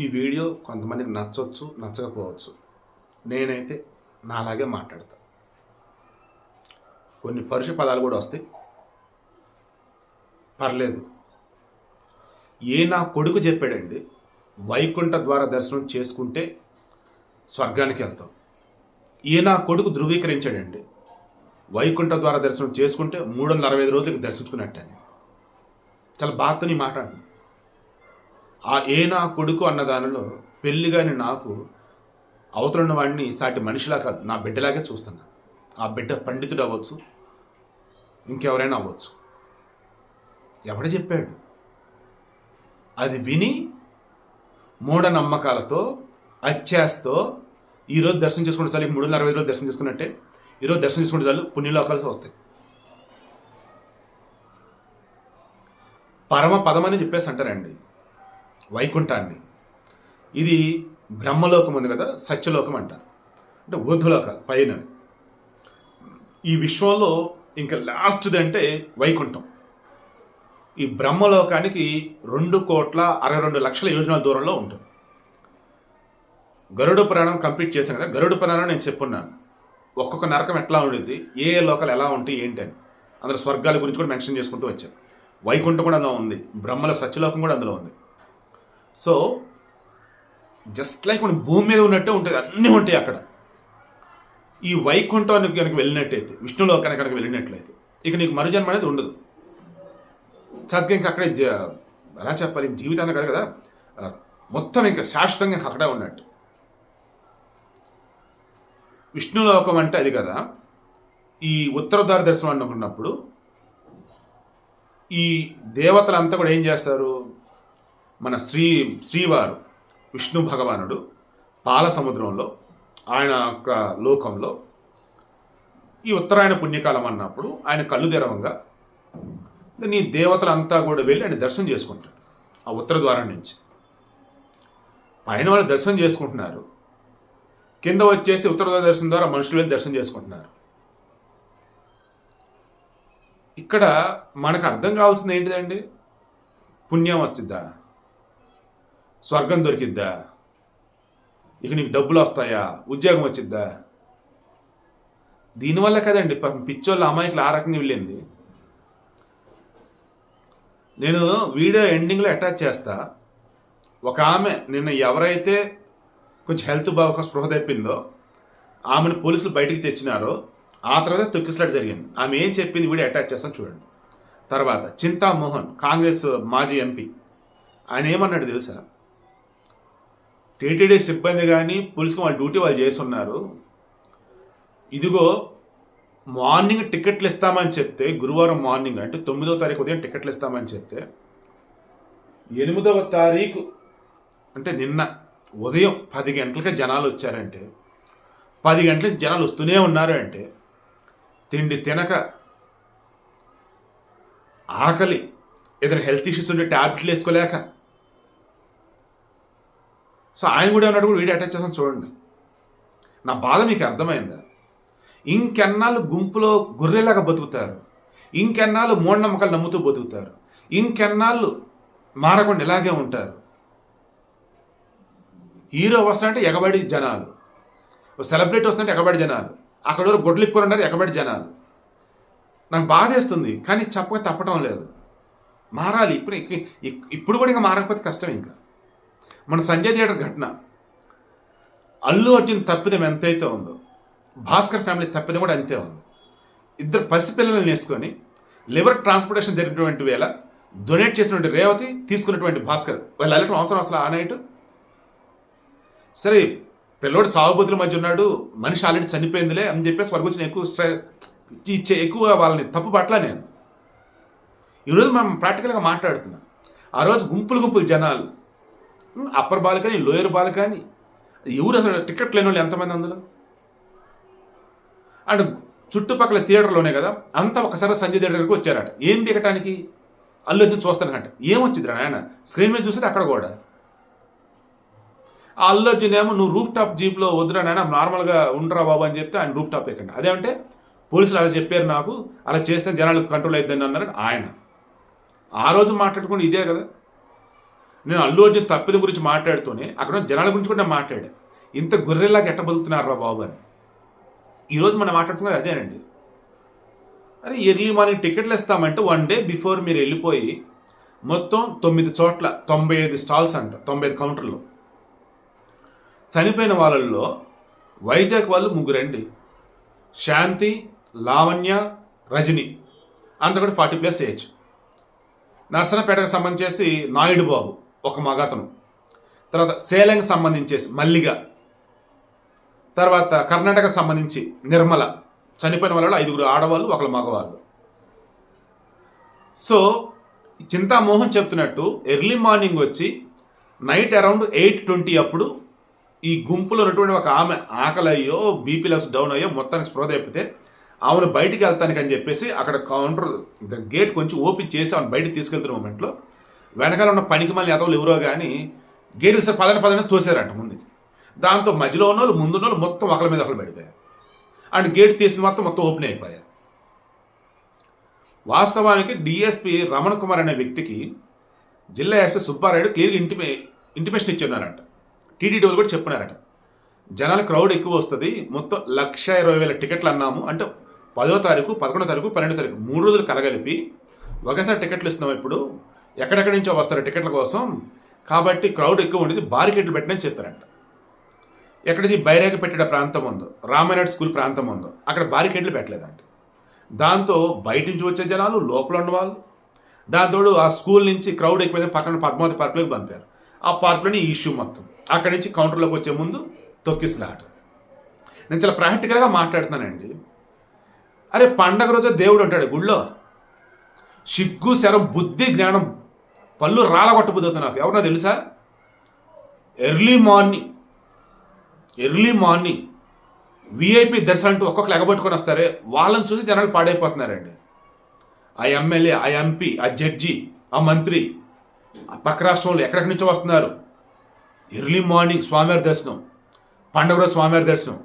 ఈ వీడియో కొంతమందికి నచ్చవచ్చు నచ్చకపోవచ్చు. నేనైతే నాలాగే మాట్లాడతా. కొన్ని పరుష పదాలు కూడా వస్తాయి. పర్లేదు. ఏ నా కొడుకు చెప్పాడండి వైకుంఠ ద్వారా దర్శనం చేసుకుంటే స్వర్గానికి వెళ్తాం. ఏ నా కొడుకు ధృవీకరించాడండి వైకుంఠ ద్వారా దర్శనం చేసుకుంటే మూడు వందల అరవై ఐదు రోజులకి దర్శించుకున్నట్టని చాలా బాధతో నీ మాట్లాడండి ఆ ఏ నా కొడుకు అన్న దానిలో పెళ్ళిగాని నాకు అవతలున్న వాడిని సాటి మనిషిలా కాదు నా బిడ్డలాగే చూస్తున్నా. ఆ బిడ్డ పండితుడు అవ్వచ్చు ఇంకెవరైనా అవ్వచ్చు. ఎవడ చెప్పాడు? అది విని మూఢనమ్మకాలతో అత్యాస్తో ఈరోజు దర్శనం చేసుకుంటే చాలు మూడు వందల అరవై రోజులు దర్శనం చేసుకున్నట్టే ఈరోజు దర్శనం చేసుకుంటే చాలు పుణ్యలోకాలు వస్తాయి. పరమ పదం అని చెప్పేసి అంటారండి. వైకుంఠాన్ని. ఇది బ్రహ్మలోకం ఉంది కదా సత్యలోకం అంటారు అంటే ఊర్ధ్వలోకాలు పైన. ఈ విశ్వంలో ఇంకా లాస్ట్ది అంటే వైకుంఠం. ఈ బ్రహ్మలోకానికి రెండు కోట్ల అరవై రెండు లక్షల యోజనాల దూరంలో ఉంటుంది. గరుడు పురాణం కంప్లీట్ చేశాను కదా గరుడు పురాణం నేను చెప్పున్నాను. ఒక్కొక్క నరకం ఎట్లా ఉండిద్ది ఏ ఏ లోకాలు ఎలా ఉంటాయి ఏంటి అని. అందులో స్వర్గాల గురించి కూడా మెన్షన్ చేసుకుంటూ వచ్చాను. వైకుంఠం కూడా అందులో ఉంది బ్రహ్మల సత్యలోకం కూడా అందులో ఉంది. సో జస్ట్ లైక్ మన భూమి మీద ఉన్నట్టే ఉంటుంది అన్నీ ఉంటాయి అక్కడ. ఈ వైకుంఠానికి కనుక వెళ్ళినట్టయితే విష్ణులోకానికి కనుక వెళ్ళినట్లయితే ఇక నీకు మరుజన్మ అనేది ఉండదు. చక్కగా ఇంకా అక్కడే జ- ఎలా చెప్పాలి జీవితాన్ని కాదు కదా? మొత్తం ఇంకా శాశ్వతంగా ఇంకా అక్కడే ఉన్నట్టు. విష్ణులోకం అంటే అది కదా? ఈ ఉత్తరద్వార దర్శనం అనుకున్నప్పుడు ఈ దేవతలంతా కూడా ఏం చేస్తారు? మన శ్రీ శ్రీవారు విష్ణు భగవానుడు పాల సముద్రంలో ఆయన యొక్క లోకంలో ఈ ఉత్తరాయణ పుణ్యకాలం అన్నప్పుడు ఆయన కళ్ళు తెరవంగా నీ దేవతలంతా కూడా వెళ్ళి ఆయన దర్శనం చేసుకుంటాడు ఆ ఉత్తర ద్వారం నుంచి. పైన వాళ్ళు దర్శనం చేసుకుంటున్నారు. కింద వచ్చేసి ఉత్తర ద్వార దర్శనం ద్వారా మనుషులు వెళ్ళి దర్శనం చేసుకుంటున్నారు. ఇక్కడ మనకు అర్థం కావాల్సింది ఏంటిదండి? పుణ్యం వచ్చిద్దా స్వర్గం దొరికిద్దా? ఇక నీకు డబ్బులు వస్తాయా? ఉద్యోగం వచ్చిద్దా? దీనివల్ల కదండి పిచ్చోళ్ళ అమాయకులు ఆ రకంగా వెళ్ళింది? నేను వీడియో ఎండింగ్లో అటాచ్ చేస్తా. ఒక ఆమె నిన్న ఎవరైతే కొంచెం హెల్త్ బాగా స్పృహ తప్పిందో ఆమెను పోలీసులు బయటికి తెచ్చినారో ఆ తర్వాత తొక్కిసలాట జరిగింది. ఆమె ఏం చెప్పింది వీడియో అటాచ్ చేస్తాను చూడండి. తర్వాత చింతామోహన్ కాంగ్రెస్ మాజీ ఎంపీ ఆయన ఏమన్నాడు తెలుసా? టీటీడీ సిబ్బంది కానీ పోలీసులు వాళ్ళ డ్యూటీ వాళ్ళు చేస్తున్నారు. ఇదిగో మార్నింగ్ టికెట్లు ఇస్తామని చెప్తే గురువారం మార్నింగ్ అంటే తొమ్మిదవ తారీఖు ఉదయం టికెట్లు ఇస్తామని చెప్తే ఎనిమిదవ తారీఖు అంటే నిన్న ఉదయం పది గంటలకి జనాలు వచ్చారంటే పది గంటలకి జనాలు వస్తూనే ఉన్నారు అంటే తిండి తినక ఆకలి ఏదైనా హెల్త్ ఇష్యూస్ ఉంటే ట్యాబ్లెట్లు వేసుకోలేక సో ఆయన కూడా అన్నాడు కూడా వీడియో అటాచ్ చేస్తాను చూడండి. నా బాధ మీకు అర్థమైందా? ఇంకెన్నాళ్ళు గుంపులో గొర్రెలాగా బతుకుతారు. ఇంకెన్నాళ్ళు మూఢనమ్మకాలు నమ్ముతూ బతుకుతారు. ఇంకెన్నాళ్ళు మారకుండా ఇలాగే ఉంటారు. హీరో వస్తారంటే ఎగబడి జనాలు. సెలబ్రిటీ వస్తుంటే ఎగబడి జనాలు. అక్కడ ఎవరు గొడ్లిప్పుకొని ఉన్నారు ఎగబడి జనాలు. నాకు బాధేస్తుంది కానీ చెప్పక తప్పటం లేదు. మారాలి ఇప్పుడు ఇప్పుడు కూడా ఇంకా మారకపోతే కష్టం ఇంకా. మన సంజయ్ థియేటర్ ఘటన. అల్లు అర్జున్ తప్పిదం ఎంతైతే ఉందో భాస్కర్ ఫ్యామిలీ తప్పిదం కూడా అంతే ఉంది. ఇద్దరు పసిపిల్లలను వేసుకొని లివర్ ట్రాన్స్పోర్టేషన్ జరిగినటువంటి వేళ డొనేట్ చేసినటువంటి రేవతి తీసుకున్నటువంటి భాస్కర్ వాళ్ళు వెళ్ళటం అవసరం అసలు ఆ నైట్. సరే పిల్లోడు చావుబతుల మధ్య ఉన్నాడు మనిషి ఆల్రెడీ చనిపోయిందిలే అని చెప్పేసి వారి గురించి నేను ఎక్కువ స్ట్రై ఇచ్చే ఎక్కువ వాళ్ళని తప్పు పట్ల నేను. ఈరోజు మనం ప్రాక్టికల్గా మాట్లాడుతున్నాం. ఆ రోజు గుంపులు గుంపులు జనాలు అప్పర్ బాల్కనీ లోయర్ బాల్కనీ. ఎవరు అసలు టికెట్ లేని వాళ్ళు ఎంతమంది అందులో? అండ్ చుట్టుపక్కల థియేటర్లోనే కదా అంతా ఒకసారి సంజయ్ థియేటర్కి వచ్చారట. ఏం దిగటానికి అల్లు అర్జున్ చూస్తానంట. ఏమొచ్చింది ఆయన స్క్రీన్ మీద చూస్తే అక్కడ కూడా. ఆ అల్లు అర్జున్ ఏమో నువ్వు రూఫ్ టాప్ జీప్లో వద్దురా నాయన నార్మల్గా ఉండరా బాబు అని చెప్తే ఆయన రూఫ్ టాప్ ఎక్కండి. అదేమంటే పోలీసులు అలా చెప్పారు నాకు అలా చేస్తే జనాలకు కంట్రోల్ అవుతుందని అన్నారు ఆయన. ఆ రోజు మాట్లాడుకుని ఇదే కదా. నేను అల్లు అర్జున్ తప్పిద గురించి మాట్లాడుతూనే అక్కడ జనాల గురించి కూడా నేను మాట్లాడా. ఇంత గొర్రెలాగా ఎట్ట బతుకుతున్నారు రా బాబు అని. ఈరోజు మనం మాట్లాడుతున్నది అదేనండి. అరే ఎర్లీ మార్నింగ్ టికెట్లు ఇస్తామంటే వన్ డే బిఫోర్ మీరు వెళ్ళిపోయి మొత్తం తొమ్మిది చోట్ల తొంభై ఐదు స్టాల్స్ అంట తొంభై ఐదు కౌంటర్లు. చనిపోయిన వాళ్ళల్లో వైజాగ్ వాళ్ళు ముగ్గురండి. శాంతి లావణ్య రజని. అంత కూడా ఫార్టీ ప్లస్ ఏజ్. నర్సనపేటకు సంబంధించేసి నాయుడు బాబు. ఒక మగతను. తర్వాత సేలంకి సంబంధించేసి మల్లిగ. తర్వాత కర్ణాటక సంబంధించి నిర్మల. చనిపోయిన వాళ్ళలో ఐదుగురు ఆడవాళ్ళు ఒకరు మగవాళ్ళు. సో చింతామోహన్ చెప్తున్నట్టు ఎర్లీ మార్నింగ్ వచ్చి నైట్ అరౌండ్ ఎయిట్ ట్వంటీ అప్పుడు ఈ గుంపులో ఉన్నటువంటి ఒక ఆమె ఆకలి అయ్యో బీపీలెస్ డౌన్ అయ్యో మొత్తానికి స్పృహ తప్పితే ఆమెను బయటికి వెళ్తానికి అని చెప్పేసి అక్కడ కౌంటర్ గేట్ కొంచెం ఓపెన్ చేసి ఆమెను బయటికి తీసుకెళ్తున్న మూమెంట్లో వెనకాల ఉన్న పనికి మళ్ళీ ఎదవలు ఎవరో కానీ గేట్లు సార్ పదని పదని తోసారంట ముందుకి దాంతో మధ్యలో ఉన్న వాళ్ళు ముందున్న వాళ్ళు మొత్తం ఒకరి మీద ఒకరు పడిపోయారు. అండ్ గేట్ తీసిన మొత్తం మొత్తం ఓపెన్ అయిపోయారు. వాస్తవానికి డిఎస్పి రమణ కుమార్ అనే వ్యక్తికి జిల్లా ఎస్పీ సుబ్బారాయుడు క్లియర్గా ఇంటిమే ఇంటిమేషన్ ఇచ్చున్నారంట. టీడీడీ వాళ్ళు కూడా చెప్పినారట జనాల క్రౌడ్ ఎక్కువ వస్తుంది మొత్తం లక్ష ఇరవై వేల టికెట్లు అన్నాము. అంటే పదో తారీఖు పదకొండో తారీఖు పన్నెండో తారీఖు మూడు రోజులు కలగలిపి ఒకేసారి టికెట్లు ఇస్తున్నాం ఇప్పుడు. ఎక్కడెక్కడి నుంచో వస్తారు టికెట్ల కోసం. కాబట్టి క్రౌడ్ ఎక్కువ ఉండేది బారికెట్లు పెట్టినని చెప్పారంట. ఎక్కడిది? బైరాగ పెట్టిన ప్రాంతం ఉందో రామానాయుడు స్కూల్ ప్రాంతం ఉందో అక్కడ బారికెట్లు పెట్టలేదంట. దాంతో బయట నుంచి వచ్చే జనాలు లోపల ఉన్నవాళ్ళు దాంతో ఆ స్కూల్ నుంచి క్రౌడ్ ఎక్కువైతే పక్కన పద్మావతి పార్క్లోకి పంపారు. ఆ పార్కులోని ఇష్యూ మొత్తం. అక్కడి నుంచి కౌంటర్లోకి వచ్చే ముందు తొక్కిసలాట నేను చాలా ప్రాక్టికల్గా మాట్లాడుతున్నానండి. అరే పండగ రోజు దేవుడు ఉంటాడు గుళ్ళో. సిగ్గు శరం బుద్ధి జ్ఞానం పళ్ళు రాలగొట్టబోతుంది నాకు. ఎవరన్నా తెలుసా? Early morning early morning VIP దర్శనం అంటూ ఒక్కొక్కరు ఎగబట్టుకొని వస్తారే వాళ్ళని చూసి జనాలు పాడైపోతున్నారండి. ఆ ఎమ్మెల్యే ఆ ఎంపీ ఆ జడ్జి ఆ మంత్రి ఆ పక్క రాష్ట్రంలో ఎక్కడెక్కడి నుంచో వస్తున్నారు. ఎర్లీ మార్నింగ్ స్వామివారి దర్శనం పండగ రోజు స్వామివారి దర్శనం.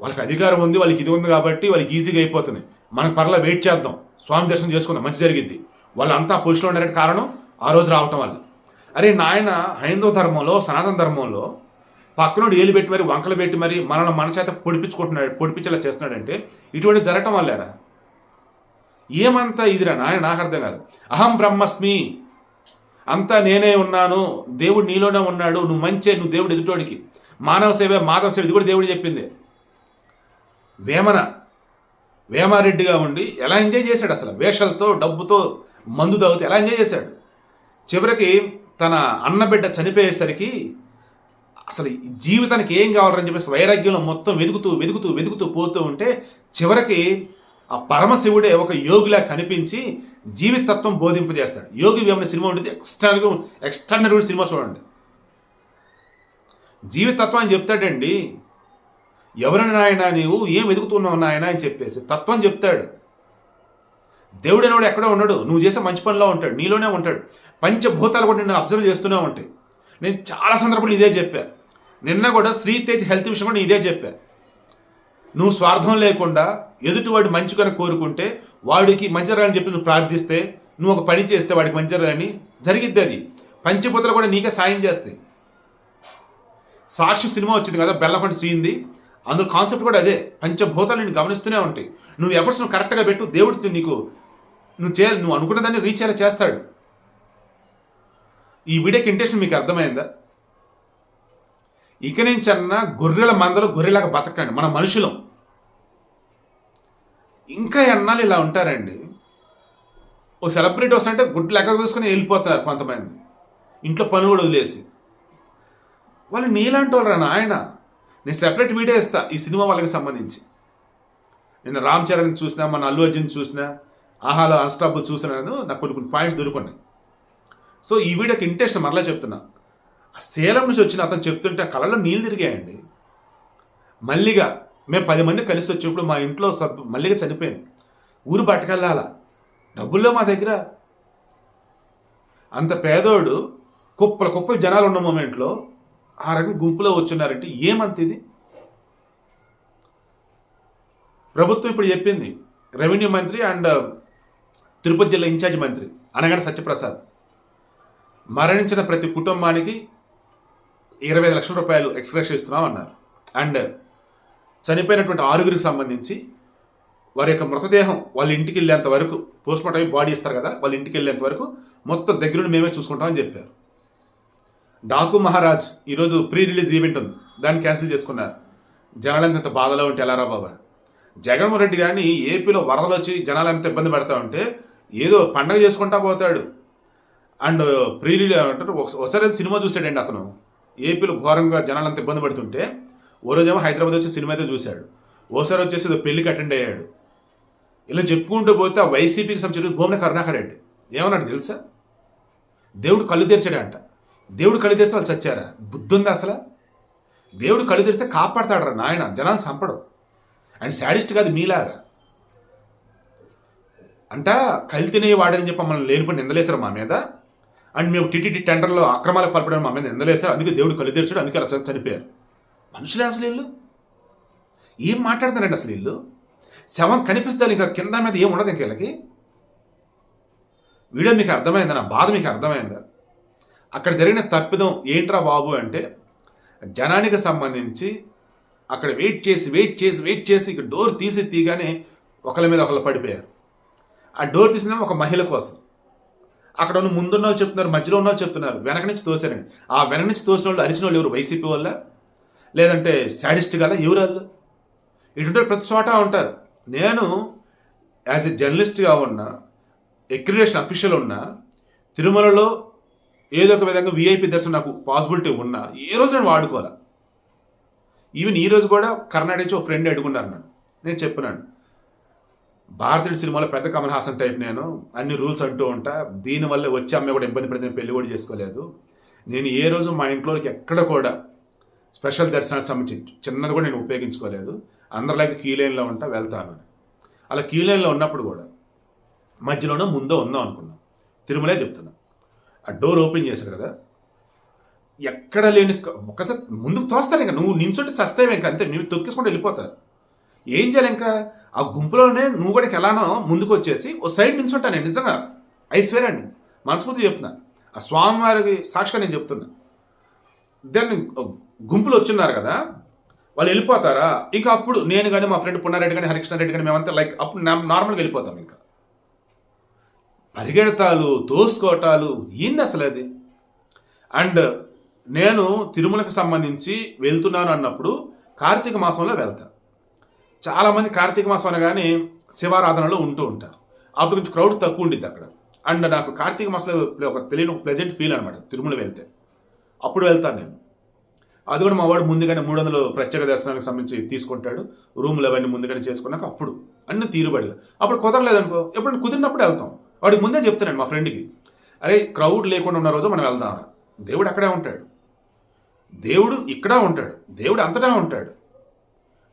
వాళ్ళకి అధికారం ఉంది వాళ్ళకి ఇది ఉంది కాబట్టి వాళ్ళకి ఈజీగా అయిపోతుంది. మనకు పర్లా వెయిట్ చేద్దాం. స్వామి దర్శనం చేసుకుందాం మంచి జరిగింది వాళ్ళు అంతా పురుషులు ఉండడానికి కారణం ఆ రోజు రావటం వల్ల. అరే నాయన హైందవ ధర్మంలో సనాతన ధర్మంలో పక్కనోడు ఏలు పెట్టి మరి వంకలు పెట్టి మరి మనల్ని మన చేత పొడిపించుకుంటున్నాడు పొడిపించేలా చేస్తున్నాడంటే ఇటువంటి జరగటం వల్లేరా ఏమంతా ఇదిరా నాయన? నాకు అర్థం కాదు. అహం బ్రహ్మస్మి. అంతా నేనే ఉన్నాను. దేవుడు నీలోనే ఉన్నాడు. నువ్వు మంచే నువ్వు దేవుడు ఎదుటోడికి. మానవ సేవ మాధవ సేవ ఇది కూడా దేవుడు చెప్పింది. వేమన వేమారెడ్డిగా ఉండి ఎలా ఎంజాయ్ చేశాడు అసలు? వేషలతో డబ్బుతో మందు తాగుతూ ఎలా ఎంజాయ్ చేశాడు? చివరికి తన అన్నబిడ్డ చనిపోయేసరికి అసలు జీవితానికి ఏం కావాలని చెప్పేసి వైరాగ్యంలో మొత్తం వెతుకుతూ వెతుకుతూ వెతుకుతూ పోతూ ఉంటే చివరికి ఆ పరమశివుడే ఒక యోగిలా కనిపించి జీవితత్వం బోధింపజేస్తాడు. యోగి వేమన సినిమా ఉంటుంది. ఎక్స్ట్రాగా ఎక్స్ట్రానరీ సినిమా చూడండి. జీవితత్వం అని చెప్తాడండి. ఎవరిని నాయన నీవు? ఏం వెతుకుతున్నావు నాయన అని చెప్పేసి తత్వం చెప్తాడు. దేవుడు అనేవాడు ఎక్కడో ఉన్నాడు. నువ్వు చేసే మంచి పనిలో ఉంటాడు. నీలోనే ఉంటాడు. పంచభూతాలు కూడా నిన్ను అబ్జర్వ్ చేస్తూనే ఉంటాయి. నేను చాలా సందర్భాలు ఇదే చెప్పా. నిన్న కూడా శ్రీతేజ్ హెల్త్ విషయం కూడా నేను ఇదే చెప్పా. నువ్వు స్వార్థం లేకుండా ఎదుటివాడు మంచిగా కోరుకుంటే వాడికి మంచి రాని చెప్పి నువ్వు ప్రార్థిస్తే నువ్వు ఒక పని చేస్తే వాడికి మంచి రాని జరిగిద్ది అది. పంచభూతలు కూడా నీకే సాయం చేస్తాయి. సాక్షి సినిమా వచ్చింది కదా బెల్లకొండ సీంది అందులో కాన్సెప్ట్ కూడా అదే. పంచభూతాలు నేను గమనిస్తూనే ఉంటాయి. నువ్వు ఎఫర్ట్స్ నువ్వు కరెక్ట్గా పెట్టు. దేవుడితో నీకు నువ్వు చేయాలి నువ్వు అనుకున్న దాన్ని రీచ్ అయ్యేలా చేస్తాడు. ఈ వీడియోకి ఇంటెన్షన్ మీకు అర్థమైందా? ఇక నుంచి అన్న గొర్రెల మందలు గొర్రెలాగా బతకండి మన మనుషులం. ఇంకా ఎన్నాళ్ళు ఇలా ఉంటారండి? ఓ సెలబ్రిటీ వస్తుంటే గుడ్డు లెక్క తీసుకుని వెళ్ళిపోతున్నారు కొంతమంది. ఇంట్లో పనులు కూడా వదిలేసి. వాళ్ళు నీలాంటి వాళ్ళు ఆయన నేను సెపరేట్ వీడియో ఇస్తా ఈ సినిమా వాళ్ళకి సంబంధించి. నేను రామ్ చరణ్ చూసినా మన అల్లు అర్జున్ చూసినా ఆహాలో అన్స్టాబుల్ చూసినాను నాకు కొన్ని కొన్ని పాయింట్స్ దొరుకున్నాయి. సో ఈ వీడియోకి ఇంట్రెస్ట్ మరలా చెప్తున్నా. ఆ సేలం నుంచి వచ్చిన అతను చెప్తుంటే ఆ కళలో నీళ్ళు తిరిగాయండి. మల్లిగా మేము పది మంది కలిసి వచ్చేప్పుడు మా ఇంట్లో సబ్ మల్లిగా చనిపోయింది ఊరు పట్టుకెళ్ళాల డబ్బుల్లో మా దగ్గర అంత పేదోడు కుప్పల కుప్పల జనాలు ఉన్న మూమెంట్లో ఆ రకం గుంపులో వచ్చున్నారంటే ఏమంత ఇది? ప్రభుత్వం ఇప్పుడు చెప్పింది రెవెన్యూ మంత్రి అండ్ తిరుపతి జిల్లా ఇన్ఛార్జ్ మంత్రి అనగానే సత్యప్రసాద్. మరణించిన ప్రతి కుటుంబానికి ఇరవై ఐదు లక్షల రూపాయలు ఎక్స్ప్రెస్ ఇస్తున్నాం అన్నారు. అండ్ చనిపోయినటువంటి ఆరుగురికి సంబంధించి వారి యొక్క మృతదేహం వాళ్ళ ఇంటికి వెళ్ళేంత వరకు పోస్ట్ మార్టం బాడీ ఇస్తారు కదా వాళ్ళ ఇంటికి వెళ్ళేంత వరకు మొత్తం దగ్గరుండి మేమే చూసుకుంటామని చెప్పారు. డాకు మహారాజ్ ఈరోజు ప్రీ రిలీజ్ ఈవెంట్ ఉంది. దాన్ని క్యాన్సిల్ చేసుకున్నారు. జనాలంత బాధలో ఉంటే ఎలా రా బాబా? జగన్మోహన్ రెడ్డి కానీ ఏపీలో వరదలు వచ్చి జనాలు ఎంత ఇబ్బంది పడతా ఉంటే ఏదో పండగ చేసుకుంటా పోతాడు. అండ్ ప్రీ అంటారు ఒకసారి అయితే సినిమా చూశాడండి అతను. ఏపీలో ఘోరంగా జనాలు అంత ఇబ్బంది పడుతుంటే ఓ రోజేమో హైదరాబాద్ వచ్చి సినిమా అయితే చూశాడు. ఓసారి వచ్చేసి ఏదో పెళ్ళికి అటెండ్ అయ్యాడు. ఇలా చెప్పుకుంటూ పోతే ఆ వైసీపీకి సంబంధించిన భూమన కరుణాకర్ రెడ్డి. ఏమన్నాడు తెలుసా? దేవుడు కళ్ళు తెరిచాడంట. దేవుడు కళ్ళు తెరిస్తే వాళ్ళు చచ్చారా? బుద్ధి ఉందా అసలు? దేవుడు కళ్ళు తెరిస్తే కాపాడతాడరా నాయన జనాన్ని చంపడం. అండ్ శాడిస్ట్ కాదు మీలాగా. అంట కళ్ళు తినేవాడని చెప్పి మమ్మల్ని లేనిపోయి నిందలేశారు మా మీద. అండ్ మేము టీటీటీ టెండర్లో అక్రమాలకు పాల్పడిన మా మీద నిందలేశారు. అందుకే దేవుడు కళ్ళు తెరిచాడు. అందుకే అలా చనిపోయారు. మనుషులే అసలు వీళ్ళు? ఏం మాట్లాడుతున్నారండి అసలు వీళ్ళు? శవం కనిపిస్తారు ఇంకా కింద మీద ఏం ఉండదు ఇంక వీళ్ళకి? వీడియో మీకు అర్థమైందా? నా బాధ మీకు అర్థమైందా? అక్కడ జరిగిన తప్పిదం ఏంట్రా బాబు అంటే జనానికి సంబంధించి అక్కడ వెయిట్ చేసి వెయిట్ చేసి వెయిట్ చేసి ఇక డోర్ తీసి తీగానే ఒకళ్ళ మీద ఒకళ్ళు పడిపోయారు. ఆ డోర్ తీసిన ఒక మహిళ కోసం. అక్కడ ఉన్న ముందున్న వాళ్ళు చెప్తున్నారు మధ్యలో ఉన్న వాళ్ళు చెప్తున్నారు వెనక నుంచి తోసారండి ఆ వెనక నుంచి తోసిన వాళ్ళు అరిచిన వాళ్ళు ఎవరు? వైసీపీ వల్ల లేదంటే శాడిస్ట్ గల ఎవరు వాళ్ళు? ఇటువంటి ప్రతి చోట ఉంటారు. నేను యాజ్ ఎ జర్నలిస్ట్గా ఉన్న ఎక్రిడేషన్ అఫీషియల్ ఉన్నా తిరుమలలో ఏదో ఒక విధంగా విఐపి దర్శనం నాకు పాసిబిలిటీ ఉన్నా ఏ రోజు నేను వాడుకోవాలా? ఈవెన్ ఈ రోజు కూడా కర్ణాటక నుంచి ఒక ఫ్రెండ్ అడుగున్నాను నన్ను. నేను చెప్పినాను. భారతీయుడు సినిమాలో పెద్ద కమల్ హాసన్ టైప్ నేను. అన్ని రూల్స్ అంటూ ఉంటా. దీనివల్ల వచ్చే అమ్మాయి కూడా ఇబ్బంది పడితే నేను పెళ్ళి కూడా చేసుకోలేదు. నేను ఏ రోజు మా ఇంట్లోకి ఎక్కడ కూడా స్పెషల్ దర్శనానికి సంబంధించి చిన్నది కూడా నేను ఉపయోగించుకోలేదు. అందరిలాగే క్యూ లైన్లో ఉంటా వెళ్తాను అలా క్యూ లైన్లో ఉన్నప్పుడు కూడా మధ్యలోనో ముందో ఉందాం అనుకున్నాం. తిరుమలే చెప్తున్నా. ఆ డోర్ ఓపెన్ చేశారు కదా. ఎక్కడ లేని ఒకసారి ముందుకు తోస్తారు ఇంకా. నువ్వు నించుంటే చస్తావు ఇంకా అంతే. నువ్వు తొక్కేసుకుంటూ వెళ్ళిపోతారు ఏం చేయాలి ఇంకా? ఆ గుంపులోనే నువ్వు కూడా ఎలానో ముందుకు వచ్చేసి ఓ సైడ్ నించుంటాను నేను నిజంగా. ఐశ్వర్య అండి మనస్ఫూర్తి చెప్తున్నా. ఆ స్వామివారికి సాక్షిగా నేను చెప్తున్నా. దెన్ గుంపులు వచ్చిన్నారు కదా వాళ్ళు వెళ్ళిపోతారా? ఇంకా అప్పుడు నేను కానీ మా ఫ్రెండ్ పున్నారెడ్డి కానీ హరికృష్ణ రెడ్డి కానీ మేమంతా లైక్ అప్పుడు నార్మల్గా వెళ్ళిపోతాం ఇంకా. పరిగెడతాలు తోసుకోవటాలు ఏంది అసలు అది? అండ్ నేను తిరుమలకు సంబంధించి వెళ్తున్నాను అన్నప్పుడు కార్తీక మాసంలో వెళ్తాను చాలామంది కార్తీక మాసం అనగానే శివారాధనలో ఉంటూ ఉంటారు. అప్పుడు కొంచెం క్రౌడ్ తక్కువ ఉండిద్ది అక్కడ. అండ్ నాకు కార్తీక మాసంలో ఒక తెలియని ఒక ప్లెజెంట్ ఫీల్ అనమాట తిరుమల వెళ్తే. అప్పుడు వెళ్తాను నేను. అది కూడా మా వాడు ముందుగానే మూడు వందలు ప్రత్యేక దర్శనానికి సంబంధించి తీసుకుంటాడు. రూములు అవన్నీ ముందుగానే చేసుకున్నాక అప్పుడు అన్ని తీరుబడిగా అప్పుడు కుదరలేదనుకో ఎప్పుడు కుదిరినప్పుడు వెళ్తాం. వాడికి ముందే చెప్తున్నాను మా ఫ్రెండ్కి అరే క్రౌడ్ లేకుండా ఉన్న రోజు మనం వెళ్దాం దేవుడు అక్కడే ఉంటాడు. దేవుడు ఇక్కడ ఉంటాడు. దేవుడు అంతటా ఉంటాడు.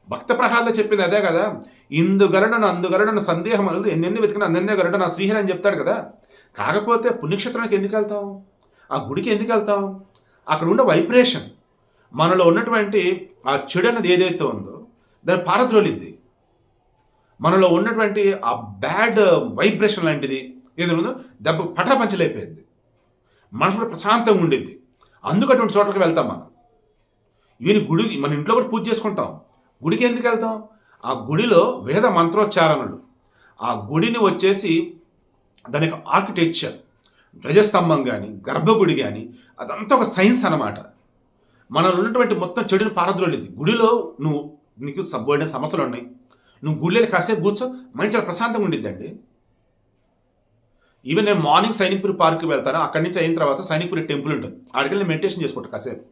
భక్త ప్రహ్లాద చెప్పింది అదే కదా? ఇందు గరుడను అందు సందేహం అనేది ఎన్నెన్ని వెతికిన అందెందే గరుడ నా శ్రీహరి అని చెప్తాడు కదా. కాకపోతే పుణ్యక్షేత్రానికి ఎందుకు వెళ్తాం ఆ గుడికి ఎందుకు వెళ్తాం అక్కడ ఉండే వైబ్రేషన్. మనలో ఉన్నటువంటి ఆ చెడు అన్నది ఏదైతే ఉందో దాన్ని పారద్రోలిద్ది. మనలో ఉన్నటువంటి ఆ బ్యాడ్ వైబ్రేషన్ లాంటిది ఏదో ఉందో దెబ్బ పటాపంచలైపోయింది. మనసు కూడా ప్రశాంతంగా ఉండేది అందుకు అటువంటి చోట్లకి వెళ్తాం మనం. ఈవెన్ గుడి మన ఇంట్లో కూడా పూజ చేసుకుంటాం. గుడికి ఎందుకు వెళ్తాం ఆ గుడిలో వేద మంత్రోచ్చారణలు. ఆ గుడిని వచ్చేసి దాని యొక్క ఆర్కిటెక్చర్ ధ్వజస్తంభం కానీ గర్భగుడి కానీ అదంతా ఒక సైన్స్ అన్నమాట. మనలో ఉన్నటువంటి మొత్తం చెడుని పారద్రోలేదు గుడిలో నువ్వు నీకు సబ్బోడిన సమస్యలు ఉన్నాయి నువ్వు గుడిలో కాసేపు కూర్చో మంచిగా ప్రశాంతంగా ఉండిద్దండి. ఈవెన్ నేను మార్నింగ్ సైనిక్పురి పార్క్కి వెళ్తాను. అక్కడి నుంచి అయిన తర్వాత సైనిక్పురి టెంపుల్ ఉంటుంది. అక్కడికి వెళ్ళి మెడిటేషన్ చేసుకుంటాను కాసేపు.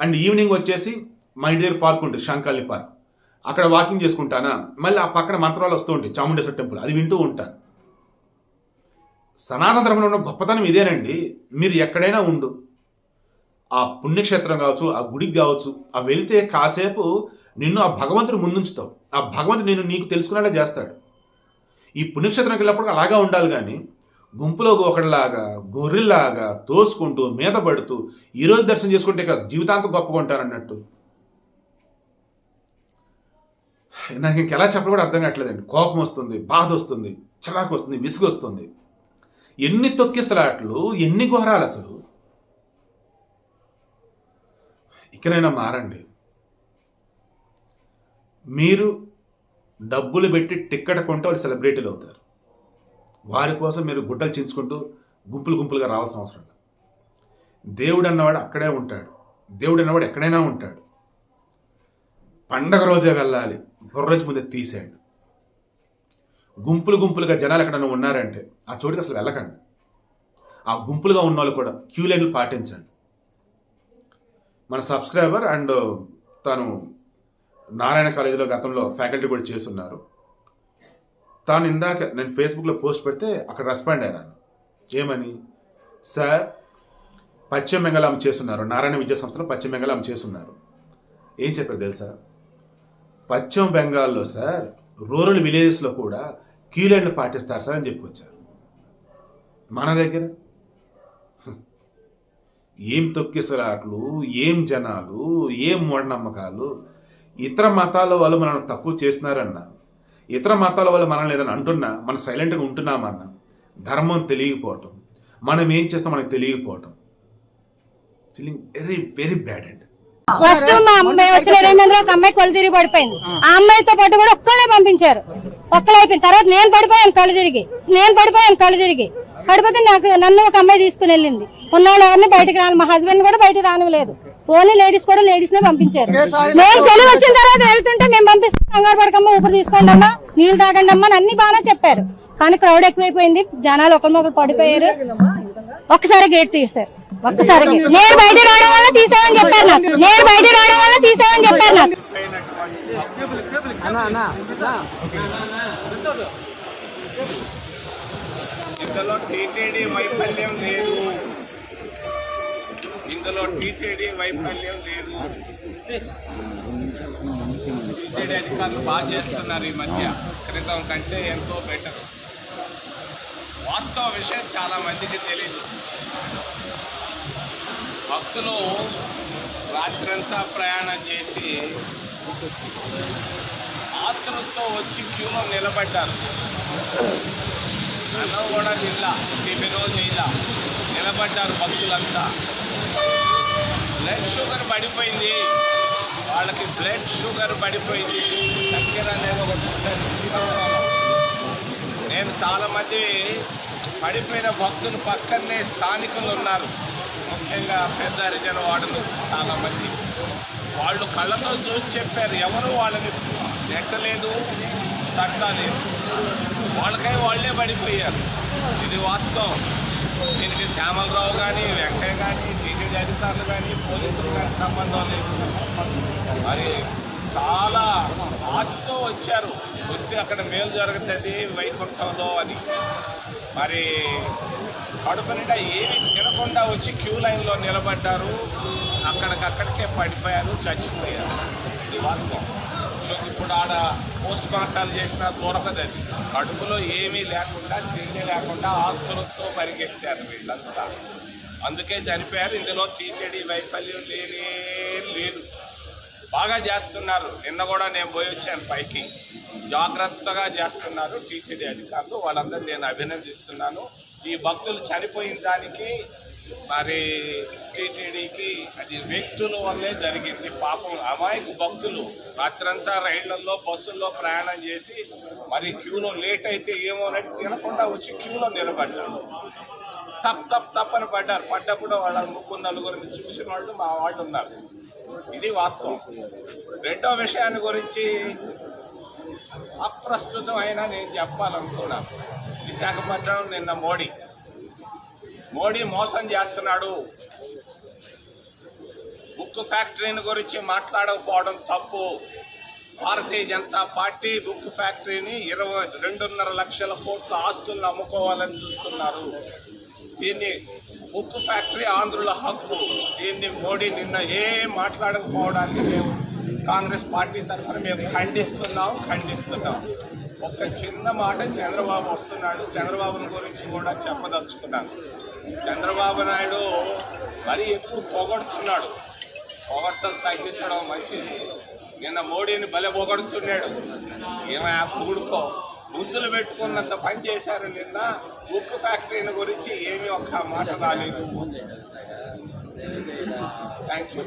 అండ్ ఈవినింగ్ వచ్చేసి మా ఇంటి దగ్గర పార్క్ ఉంటుంది శంకాలి పార్క్. అక్కడ వాకింగ్ చేసుకుంటానా? మళ్ళీ ఆ పక్కన మంత్రాలు వస్తూ ఉంటాయి చాముండేశ్వర టెంపుల్ అది వింటూ ఉంటాను. సనాతన ధర్మంలో ఉన్న గొప్పతనం ఇదేనండి మీరు ఎక్కడైనా ఉండు. ఆ పుణ్యక్షేత్రం కావచ్చు ఆ గుడికి కావచ్చు ఆ వెళ్తే కాసేపు నిన్ను ఆ భగవంతుడు ముందుంచుతావు ఆ భగవంతుడు నేను నీకు తెలుసుకునేలా చేస్తాడు. ఈ పుణ్యక్షేత్రంకి వెళ్ళినప్పుడు అలాగా ఉండాలి కానీ గుంపులో ఒకటిలాగా గొర్రెల్లాగా తోసుకుంటూ మీద పడుతూ ఈరోజు దర్శనం చేసుకుంటే కదా జీవితాంతం గొప్పగా ఉంటారన్నట్టు. నాకు ఇంకెలా చెప్పడం కూడా అర్థం కావట్లేదండి. కోపం వస్తుంది బాధ వస్తుంది చిరాకు వస్తుంది విసుగు వస్తుంది. ఎన్ని తొక్కిసలాట్లు ఎన్ని గుహరాలు అసలు. ఇకనైనా మారండి. మీరు డబ్బులు పెట్టి టిక్కెట్ కొంటే వాళ్ళు సెలబ్రిటీలు అవుతారు. వారి కోసం మీరు గుడ్డలు చించుకుంటూ గుంపులు గుంపులుగా రావాల్సిన అవసరం లేదు. దేవుడు అన్నవాడు అక్కడే ఉంటాడు. దేవుడు అన్నవాడు ఎక్కడైనా ఉంటాడు. పండగ రోజే వెళ్ళాలి. బుర్రొచ్చి ముందే తీసేయండి. గుంపులు గుంపులుగా జనాలు ఎక్కడైనా ఉన్నారంటే ఆ చోటుకి అసలు వెళ్ళకండి. ఆ గుంపులుగా ఉన్న వాళ్ళు కూడా క్యూ లైన్లు పాటించండి. మన సబ్స్క్రైబర్ అండ్ తను నారాయణ కాలేజీలో గతంలో ఫ్యాకల్టీ కూడా చేస్తున్నారు. తాను ఇందాక నేను ఫేస్బుక్లో పోస్ట్ పెడితే అక్కడ రెస్పాండ్ అయ్యాను. ఏమని? సార్ పశ్చిమ బెంగాల్ ఆమె చేస్తున్నారు. నారాయణ విద్యా సంస్థలో పశ్చిమ బెంగాల్ ఆమె చేస్తున్నారు. ఏం చెప్పారు తెలుసా? పశ్చిమ బెంగాల్లో సార్ రూరల్ విలేజెస్లో కూడా క్యూలైన్లు పాటిస్తారు సార్ అని చెప్పుకొచ్చారు మన దగ్గర? ఏం తొక్కిసలాట్లు ఏం జనాలు ఏం మూఢనమ్మకాలు ఇతర మతాల వాళ్ళు మనల్ని తక్కువ చేస్తున్నారన్నా. ఇతర మతాల వాళ్ళు మనల్ని ఏదైనా అంటున్నా మనం సైలెంట్గా ఉంటున్నామన్నా ధర్మం తెలియకపోవటం. మనం ఏం చేస్తాం మనకు తెలియకపోవటం. ఫీలింగ్ వెరీ వెరీ బ్యాడ్ అండి. ఫస్ట్ మా అమ్మాయి వచ్చిన రెండు ఒక అమ్మాయి కళ్ళు తిరిగి పడిపోయింది. ఆ. అమ్మాయితో పాటు కూడా ఒక్కళ్ళే పంపించారు. ఒక్కళ్ళు అయిపోయింది. తర్వాత నేను పడిపోయాను కళ్ళు తిరిగి. నేను పడిపోయాను కళ్ళు తిరిగి. పడిపోతే నాకు నన్ను ఒక అమ్మాయి తీసుకుని వెళ్ళింది. ఉన్నవాళ్ళు ఎవరిని బయటకు రాని మా హస్బెండ్ కూడా బయటకు రానివ్వలేదు. ఓన్లీ లేడీస్ కూడా లేడీస్ నే పంపించారు. మేము తెలివి వచ్చిన తర్వాత వెళ్తుంటే మేము పంపిస్తాం కంగారు పడకమ్మా ఊపిరి తీసుకోండి అమ్మా నీళ్ళు తాగండి అమ్మా అని అన్ని బాగానే చెప్పారు. కానీ క్రౌడ్ ఎక్కువైపోయింది. జనాలు ఒకరినొకరు పడిపోయారు. ఒక్కసారి గేట్ తీశారు. ఒక్కసారి. నేను బయట రావడం వల్ల తీసామని చెప్పారు నాకు. నేను బయట రావడం వల్ల తీసామని చెప్పారు నాకు. ఇందులో టీటీడీ వైఫల్యం లేదు. ఇందులో టీటీడీ వైఫల్యం లేదు. టీటీడీ అధికారులు బాగా చేస్తున్నారు ఈ మధ్య. క్రితం కంటే ఎంతో బెటర్ వాస్తవ విషయం చాలా మందికి తెలియదు భక్తులు రాత్రంతా ప్రయాణం చేసి ఆతృతో వచ్చి క్యూలో నిలబడ్డారు. అన్నం కూడా తిల్లా టిఫిన్ చేయలా నిలబడ్డారు భక్తులంతా. బ్లడ్ షుగర్ పడిపోయింది. వాళ్ళకి బ్లడ్ షుగర్ పడిపోయింది. చక్కెర అనేది ఒకటి నేను చాలామంది పడిపోయిన భక్తులు పక్కనే స్థానికులు ఉన్నారు. ముఖ్యంగా పెద్ద రిజర్వ్ వార్డు నుంచి చాలామంది వాళ్ళు కళ్ళతో చూసి చెప్పారు ఎవరు వాళ్ళని నెట్టలేదు తట్టలేదు. వాళ్ళకై వాళ్ళే పడిపోయారు. ఇది వాస్తవం. దీనికి శ్యామలరావు కానీ వెంకయ్య కానీ టీటీడీ అధికారులు కానీ పోలీసులు కానీ సంబంధం లేదు. మరి చాలా ఆశతో వచ్చారు. వస్తే అక్కడ మేలు జరుగుతుంది వైకుంఠంలో అని. మరి కడుపు నిండా ఏమి తినకుండా వచ్చి క్యూ లైన్లో నిలబడ్డారు. అక్కడికక్కడికే పడిపోయారు చచ్చిపోయారు. ఇది వాస్తవం. సో ఇప్పుడు ఆడ పోస్ట్ మార్టాలు చేసినా దొరకదు అది. కడుపులో ఏమీ లేకుండా తిండి లేకుండా ఆస్తులతో పరిగెత్తారు వీళ్ళంతా. అందుకే చనిపోయారు. ఇందులో టీటీడీ వైఫల్యం లేనే లేదు. బాగా చేస్తున్నారు. నిన్న కూడా నేను పోయి వచ్చాను పైకి. జాగ్రత్తగా చేస్తున్నారు టీటీడీ అధికారులు. వాళ్ళందరూ నేను అభినందిస్తున్నాను. ఈ భక్తులు చనిపోయిన దానికి మరి టీటీడీకి అది వ్యక్తుల వల్లే జరిగింది. పాపం అమాయకు భక్తులు రాత్రంతా రైళ్ళలో బస్సుల్లో ప్రయాణం చేసి మరి క్యూలో లేట్ అయితే ఏమోనట్టు తినకుండా వచ్చి క్యూలో నిలబడ్డారు. తప్ తప్ తప్పని పడ్డారు. పడ్డప్పుడు వాళ్ళ ముగ్గురు నలుగురిని చూసిన వాళ్ళు మా వాళ్ళు ఉన్నారు. ఇది వాస్తవం. రెండో విషయాన్ని గురించి అప్రస్తుతం అయినా నేను చెప్పాలనుకున్నాను విశాఖపట్నం నిన్న మోడీ. మోడీ మోసం చేస్తున్నాడు. బుక్ ఫ్యాక్టరీని గురించి మాట్లాడకపోవడం తప్పు. భారతీయ జనతా పార్టీ బుక్ ఫ్యాక్టరీని ఇరవై రెండున్నర లక్షల కోట్ల ఆస్తులను అమ్ముకోవాలని చూస్తున్నారు. దీన్ని ఉప్పు ఫ్యాక్టరీ ఆంధ్రుల హక్కు. దీన్ని మోడీ నిన్న ఏం మాట్లాడకపోవడానికి మేము కాంగ్రెస్ పార్టీ తరఫున మేము ఖండిస్తున్నాం ఖండిస్తున్నాం. ఒక చిన్న మాట చంద్రబాబు వస్తున్నాడు. చంద్రబాబుని గురించి కూడా చెప్పదలుచుకున్నాను. చంద్రబాబు నాయుడు మరీ ఎక్కువ పొగడుతున్నాడు. పొగడ్తలు తగ్గించడం మంచిది. నిన్న మోడీని భలే పొగడుతున్నాడు. ఏమైనా పొగుడుకో ముద్దులు పెట్టుకున్నంత పని చేశారు నిన్న. ఉక్కు ఫ్యాక్టరీని గురించి ఏమీ ఒక్క మాట రాలేదు. Thank you